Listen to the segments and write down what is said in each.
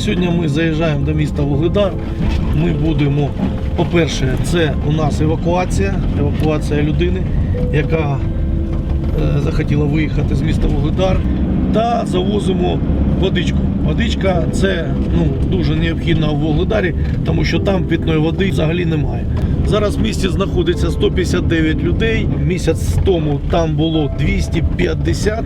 Сьогодні ми заїжджаємо до міста Вугледар. Ми будемо, по-перше, це у нас евакуація, евакуація людини, яка е, захотіла виїхати з міста Вугледар, та завозимо водичку. Водичка це ну, дуже необхідна в Вугледарі, тому що там питної води взагалі немає. Зараз в місті знаходиться 159 людей. Місяць тому там було 250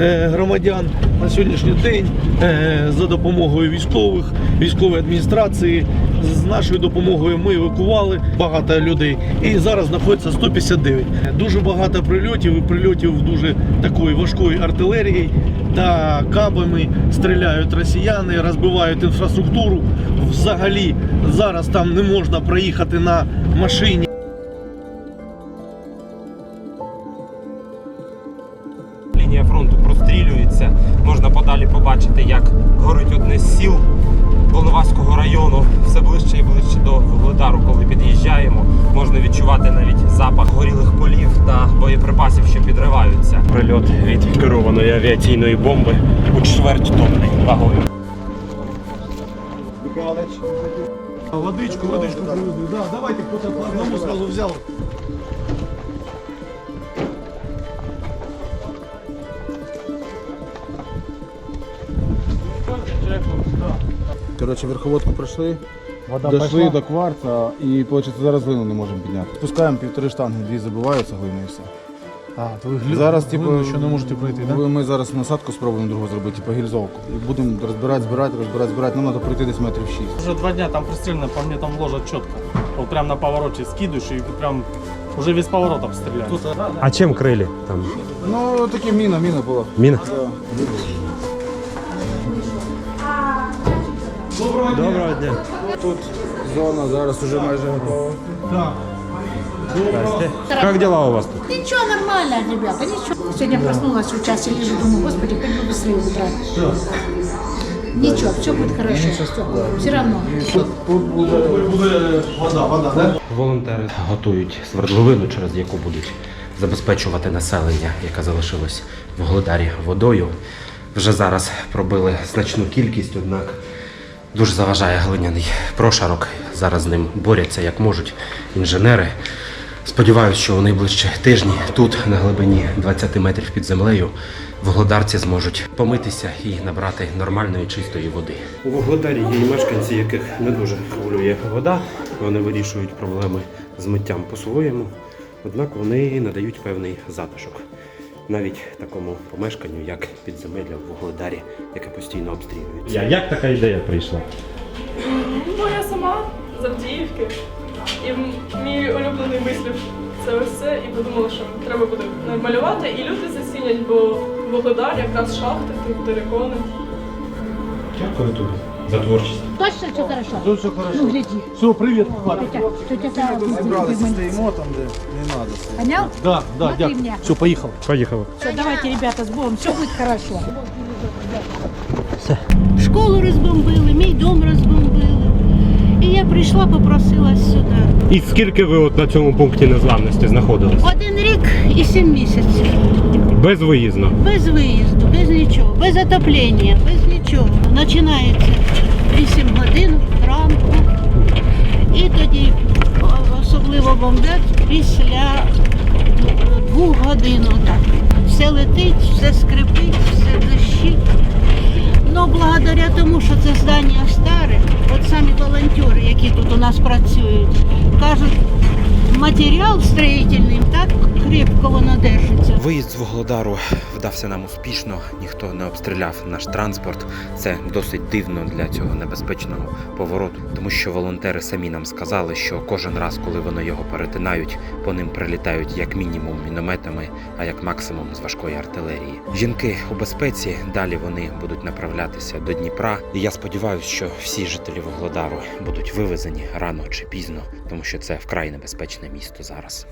е, громадян. На сьогоднішній день е, за допомогою військових, військової адміністрації, з нашою допомогою ми евакували багато людей. І зараз знаходиться 159. Дуже багато прильотів і прильотів дуже такої важкої артилерії та кабами стріляють росіяни, розбивають інфраструктуру. Взагалі зараз там не можна проїхати на машині. Подалі як горить одне з сіл Волноваського району. Все ближче і ближче до Вугледару, коли під'їжджаємо. Можна відчувати навіть запах горілих полів та боєприпасів, що підриваються. Прильот від керованої авіаційної бомби у чверть тонни вагою. Водичку, водичку. Да, давайте хто-то по одному сразу взял. Коротше, верховодку пройшли, Вода дійшли до кварта і виходить, зараз глину не можемо підняти. Спускаємо півтори штанги, дві забиваються глини і все. А, то ви глю... Зараз, типу, ви що не можете пройти, так? Ми зараз насадку спробуємо другу зробити, типу гільзовку. І будемо розбирати, збирати, розбирати, збирати. Нам треба пройти десь метрів 6. Уже два дня там пристрелено, по мне там ложат четко. Вот прям на повороте скидываешь и прям уже весь поворот обстреляют. А чим крилі там? Ну, таке міна, міна була. Міна? Доброго дня. Доброго дня. Тут зона зараз вже майже готова. Так. Как дела у вас тут? Ничего, нормально, ребята, ничего. Сегодня проснулась в часе, лежу, думаю, господи, как бы быстрее утра. Ничего, все будет хорошо, все равно. Тут буде вода, вода, так? Волонтери готують свердловину, через яку будуть забезпечувати населення, яке залишилось в Голодарі водою. Вже зараз пробили значну кількість, однак дуже заважає глиняний прошарок. Зараз з ним борються як можуть інженери. Сподіваюсь, що у найближчі тижні тут, на глибині 20 метрів під землею, вугледарці зможуть помитися і набрати нормальної чистої води. У Вугледарі є мешканці, яких не дуже хвилює вода. Вони вирішують проблеми з миттям по-своєму, однак вони надають певний затишок. Навіть такому помешканню, як підземелля в Вугледарі, яке постійно обстрілюється. Як така ідея прийшла? Ну, я сама з Авдіївки. І мій улюблений вислів це ось це, і подумала, що треба буде малювати, і люди зацінять, бо Вугледар якраз шахти, тут терикони. Дякую тобі за творчість. Точно все хорошо? Тут все хорошо. Ну, гляди. Все, привіт. Тетя, тетя стоїмо там, де не надо. Понял? Да, да, Смотри дякую. меня. Все, поїхали. Поїхали. Все, давайте, ребята, с Богом, все будет хорошо. Школу розбомбили, мій дом розбомбили. Я прийшла, попросилась сюди. І скільки ви от на цьому пункті незламності знаходились? Один рік і сім місяців. Безвиїзно. Без виїзду, без нічого, без отоплення, без нічого. Починається 8 годин ранку. І тоді особливо бомблять після двох годин. Все летить, все скрипить, благодаря тому, що це здання старе, от самі волонтери, які тут у нас працюють, кажуть, матеріал строїтельний так крепко воно держиться. Виїзд з Вугледару вдався нам успішно, ніхто не обстріляв наш транспорт. Це досить дивно для цього небезпечного повороту, тому що волонтери самі нам сказали, що кожен раз, коли вони його перетинають, по ним прилітають як мінімум мінометами, а як максимум з важкої артилерії. Жінки у безпеці далі вони будуть направлятися до Дніпра. І я сподіваюся, що всі жителі Вугледару будуть вивезені рано чи пізно, тому що це вкрай небезпечне місто зараз.